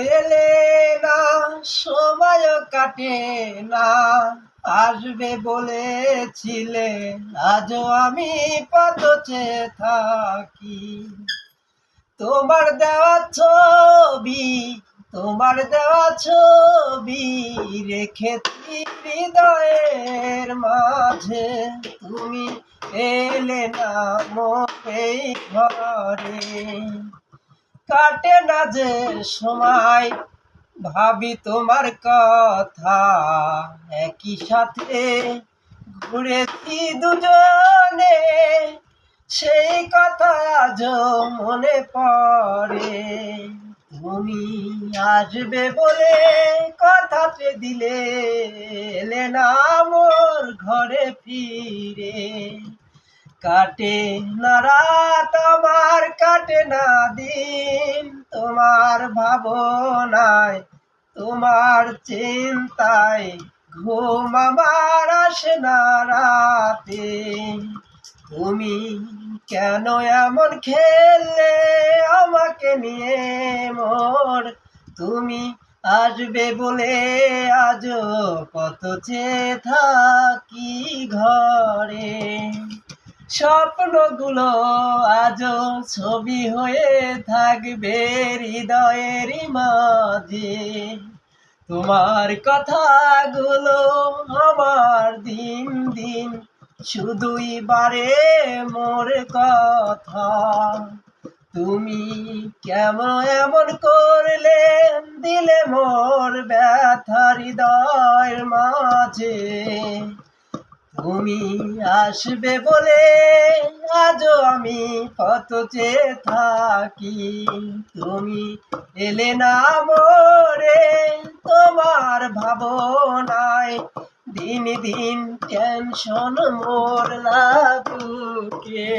এলে না, সময় কাটে না। আসবে বলেছিলে, আজও আমি পথে থাকি। তোমার দেওয়া ছবি, তোমার দেওয়া ছবি রেখেছি হৃদয়ের মাঝে। তুমি এলে না মোটেই ঘরে। কাটে না যে সময়, ভাবি তোমার কথা। একই সাথে ঘুরেছি দুজনে, সেই কথা আজও মনে পড়ে। তুমি আসবে বলে কথাতে দিলে এলে না মোর ঘরে ফিরে। কাটে না রাত আমার, কাটে না দিন। তোমার ভাবনায়, তোমার চিন্তায় ঘুম আমার আসে না রাতে। তুমি কেন এমন খেললে আমাকে নিয়ে মোর? তুমি আসবে বলে আজও কত চেয়ে থাকি ঘরে। স্বপ্নগুলো আজও ছবি হয়ে থাকবে হৃদয়ের মাঝে। তোমার কথাগুলো আমার দিন দিন শুধুই বারে মোর কথা। তুমি কেমন এমন করলে? দিলে মোর ব্যথা হৃদয়ের মাঝে। তুমি আসবে বলে আজও আমি কত চে থাকি। তুমি এলে না মোরে তোমার ভাবনায়। দিন দিন টেনশন মোর লাগুকে